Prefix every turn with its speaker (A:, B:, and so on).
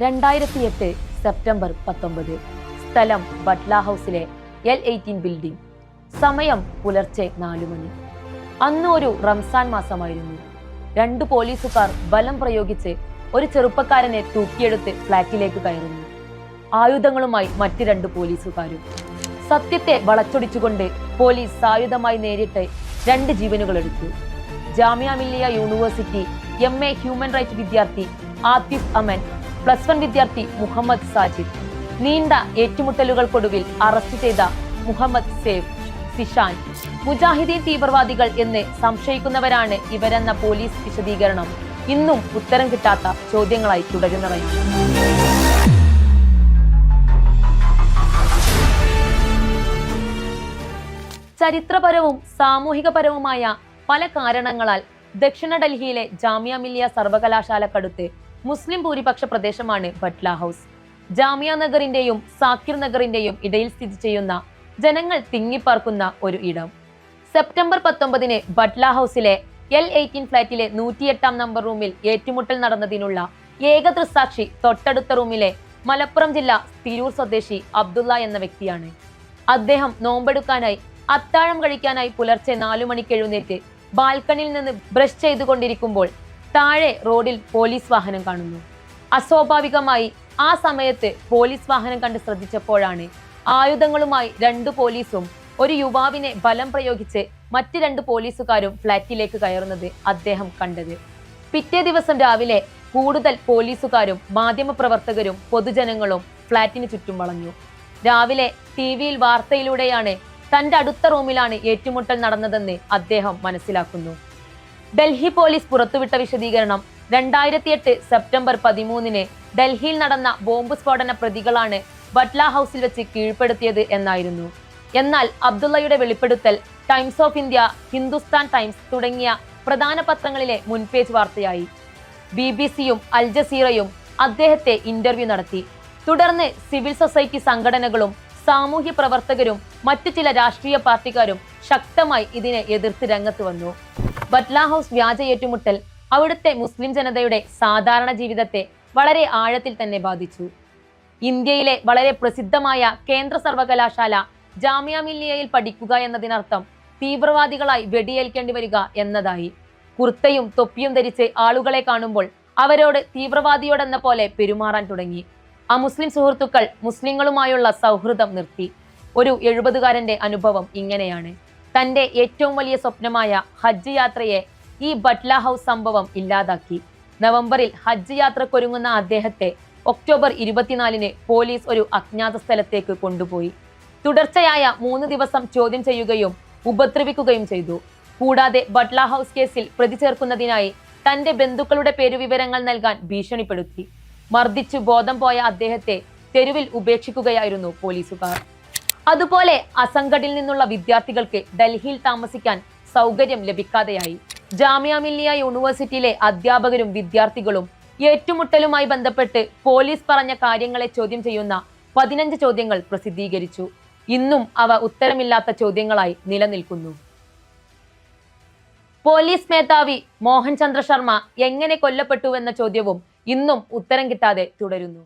A: രണ്ടായിരത്തി എട്ട് സെപ്റ്റംബർ പത്തൊമ്പത്. സ്ഥലം ബട്ട്ല ഹൗസിലെ എൽ എയ്റ്റീൻ ബിൽഡിംഗ് സമയം പുലർച്ചെ നാലു മണി. അന്ന് ഒരു റംസാൻ മാസമായിരുന്നു. രണ്ട് പോലീസുകാർ ബലം പ്രയോഗിച്ച് ഒരു ചെറുപ്പക്കാരനെ തൂക്കിയെടുത്ത് ഫ്ളാറ്റിലേക്ക് കയറുന്നു. ആയുധങ്ങളുമായി മറ്റ് രണ്ട് പോലീസുകാരും. സത്യത്തെ വളച്ചൊടിച്ചുകൊണ്ട് പോലീസ് സായുധമായി നേരിട്ട് രണ്ട് ജീവനുകൾ എടുത്തു. Jamia Millia university M A human right വിദ്യാർത്ഥി ആതിഫ് അമൻ പ്ലസ് വൺ വിദ്യാർത്ഥി മുഹമ്മദ് സാജിദ്. നീണ്ട ഏറ്റുമുട്ടലുകൾക്കൊടുവിൽ അറസ്റ്റ് ചെയ്ത മുഹമ്മദ് സേഫ് സിഷാൻ. മുജാഹിദീൻ തീവ്രവാദികൾ എന്ന് സംശയിക്കുന്നവരാണ് ഇവരെന്ന പോലീസ് വിശദീകരണം. ഇന്നും ഉത്തരം കിട്ടാത്ത ചോദ്യങ്ങളായി തുടരുന്നവയാണ്. ചരിത്രപരവും സാമൂഹികപരവുമായ പല കാരണങ്ങളാൽ ദക്ഷിണ ഡൽഹിയിലെ ജാമ്യ മില്ലിയ സർവകലാശാലക്കടുത്ത് മുസ്ലിം ഭൂരിപക്ഷ പ്രദേശമാണ് ബട്ട്ല ഹൗസ്. ജാമിയ നഗറിന്റെയും സാക്കിർ നഗറിന്റെയും ഇടയിൽ സ്ഥിതി ചെയ്യുന്ന ജനങ്ങൾ തിങ്ങിപ്പാർക്കുന്ന ഒരു ഇടം. സെപ്റ്റംബർ പത്തൊമ്പതിന് ബട്ട്ല ഹൗസിലെ എൽ എയ്റ്റീൻ ഫ്ലാറ്റിലെ നൂറ്റിയെട്ടാം നമ്പർ റൂമിൽ ഏറ്റുമുട്ടൽ നടന്നതിനുള്ള ഏക ദൃസാക്ഷി തൊട്ടടുത്ത റൂമിലെ മലപ്പുറം ജില്ല തിരൂർ സ്വദേശി അബ്ദുള്ള എന്ന വ്യക്തിയാണ്. അദ്ദേഹം നോമ്പെടുക്കാനായി അത്താഴം കഴിക്കാനായി പുലർച്ചെ നാലു മണിക്ക് എഴുന്നേറ്റ് ബാൽക്കണിയിൽ നിന്ന് ബ്രഷ് ചെയ്തുകൊണ്ടിരിക്കുമ്പോൾ താഴെ റോഡിൽ പോലീസ് വാഹനം കാണുന്നു. അസ്വാഭാവികമായി ആ സമയത്ത് പോലീസ് വാഹനം കണ്ട് ശ്രദ്ധിച്ചപ്പോഴാണ് ആയുധങ്ങളുമായി രണ്ട് പോലീസും ഒരു യുവാവിനെ ബലം പ്രയോഗിച്ച് മറ്റ് രണ്ട് പോലീസുകാരും ഫ്ളാറ്റിലേക്ക് കയറുന്നത് അദ്ദേഹം കണ്ടത്. പിറ്റേ ദിവസം രാവിലെ കൂടുതൽ പോലീസുകാരും മാധ്യമപ്രവർത്തകരും പൊതുജനങ്ങളും ഫ്ളാറ്റിന് ചുറ്റും വളഞ്ഞു. രാവിലെ ടി വിയിൽ വാർത്തയിലൂടെയാണ് തന്റെ അടുത്ത റൂമിലാണ് ഏറ്റുമുട്ടൽ നടന്നതെന്ന് അദ്ദേഹം മനസ്സിലാക്കുന്നു. ഡൽഹി പോലീസ് പുറത്തുവിട്ട വിശദീകരണം രണ്ടായിരത്തി എട്ട് സെപ്റ്റംബർ പതിമൂന്നിന് ഡൽഹിയിൽ നടന്ന ബോംബ് സ്ഫോടന പ്രതികളാണ് ബട്ട്ല ഹൗസിൽ വെച്ച് കീഴ്പ്പെടുത്തിയത് എന്നായിരുന്നു. എന്നാൽ അബ്ദുള്ളയുടെ വെളിപ്പെടുത്തൽ Times of India Hindustan Times തുടങ്ങിയ പ്രധാന പത്രങ്ങളിലെ മുൻപേജ് വാർത്തയായി. ബി ബി സിയും അൽ ജസീറയും അദ്ദേഹത്തെ ഇന്റർവ്യൂ നടത്തി. തുടർന്ന് സിവിൽ സൊസൈറ്റി സംഘടനകളും സാമൂഹ്യ പ്രവർത്തകരും മറ്റു ചില രാഷ്ട്രീയ പാർട്ടിക്കാരും ശക്തമായി ഇതിനെ എതിർത്ത് രംഗത്ത് വന്നു. ബട്ട്ല ഹൗസ് വ്യാജ ഏറ്റുമുട്ടൽ അവിടുത്തെ മുസ്ലിം ജനതയുടെ സാധാരണ ജീവിതത്തെ വളരെ ആഴത്തിൽ തന്നെ ബാധിച്ചു. ഇന്ത്യയിലെ വളരെ പ്രസിദ്ധമായ കേന്ദ്ര സർവകലാശാല ജാമ്യ മില്ലിയയിൽ പഠിക്കുക എന്നതിനർത്ഥം തീവ്രവാദികളായി വെടിയേൽക്കേണ്ടി വരിക എന്നതായി. കുർത്തയും തൊപ്പിയും ധരിച്ച് ആളുകളെ കാണുമ്പോൾ അവരോട് തീവ്രവാദിയോടെന്ന പോലെ പെരുമാറാൻ തുടങ്ങി. ആ മുസ്ലിം സുഹൃത്തുക്കൾ മുസ്ലിങ്ങളുമായുള്ള സൗഹൃദം നിർത്തി. ഒരു എഴുപതുകാരന്റെ അനുഭവം ഇങ്ങനെയാണ്. തന്റെ ഏറ്റവും വലിയ സ്വപ്നമായ ഹജ്ജ് യാത്രയെ ഈ ബട്ട്ല ഹൗസ് സംഭവം ഇല്ലാതാക്കി. നവംബറിൽ ഹജ്ജ് യാത്രക്കൊരുങ്ങുന്ന അദ്ദേഹത്തെ ഒക്ടോബർ ഇരുപത്തിനാലിന് പോലീസ് ഒരു അജ്ഞാത സ്ഥലത്തേക്ക് കൊണ്ടുപോയി. തുടർച്ചയായ മൂന്ന് ദിവസം ചോദ്യം ചെയ്യുകയും ഉപദ്രവിക്കുകയും ചെയ്തു. കൂടാതെ ബട്ട്ല ഹൗസ് കേസിൽ പ്രതി ചേർക്കുന്നതിനായി തന്റെ ബന്ധുക്കളുടെ പേരുവിവരങ്ങൾ നൽകാൻ ഭീഷണിപ്പെടുത്തി. മർദ്ദിച്ചു ബോധം പോയ അദ്ദേഹത്തെ തെരുവിൽ ഉപേക്ഷിക്കുകയായിരുന്നു പോലീസുകാർ. അതുപോലെ അസംഘടിൽ നിന്നുള്ള വിദ്യാർത്ഥികൾക്ക് ഡൽഹിയിൽ താമസിക്കാൻ സൗകര്യം ലഭിക്കാതെയായി. ജാമ്യ മില്ലിയ യൂണിവേഴ്സിറ്റിയിലെ അധ്യാപകരും വിദ്യാർത്ഥികളും ഏറ്റുമുട്ടലുമായി ബന്ധപ്പെട്ട് പോലീസ് പറഞ്ഞ കാര്യങ്ങളെ ചോദ്യം ചെയ്യുന്ന പതിനഞ്ച് ചോദ്യങ്ങൾ പ്രസിദ്ധീകരിച്ചു. ഇന്നും അവ ഉത്തരമില്ലാത്ത ചോദ്യങ്ങളായി നിലനിൽക്കുന്നു. പോലീസ് മേധാവി മോഹൻ ചന്ദ്ര ശർമ്മ എങ്ങനെ കൊല്ലപ്പെട്ടുവെന്ന ചോദ്യവും ഇന്നും ഉത്തരം കിട്ടാതെ തുടരുന്നു.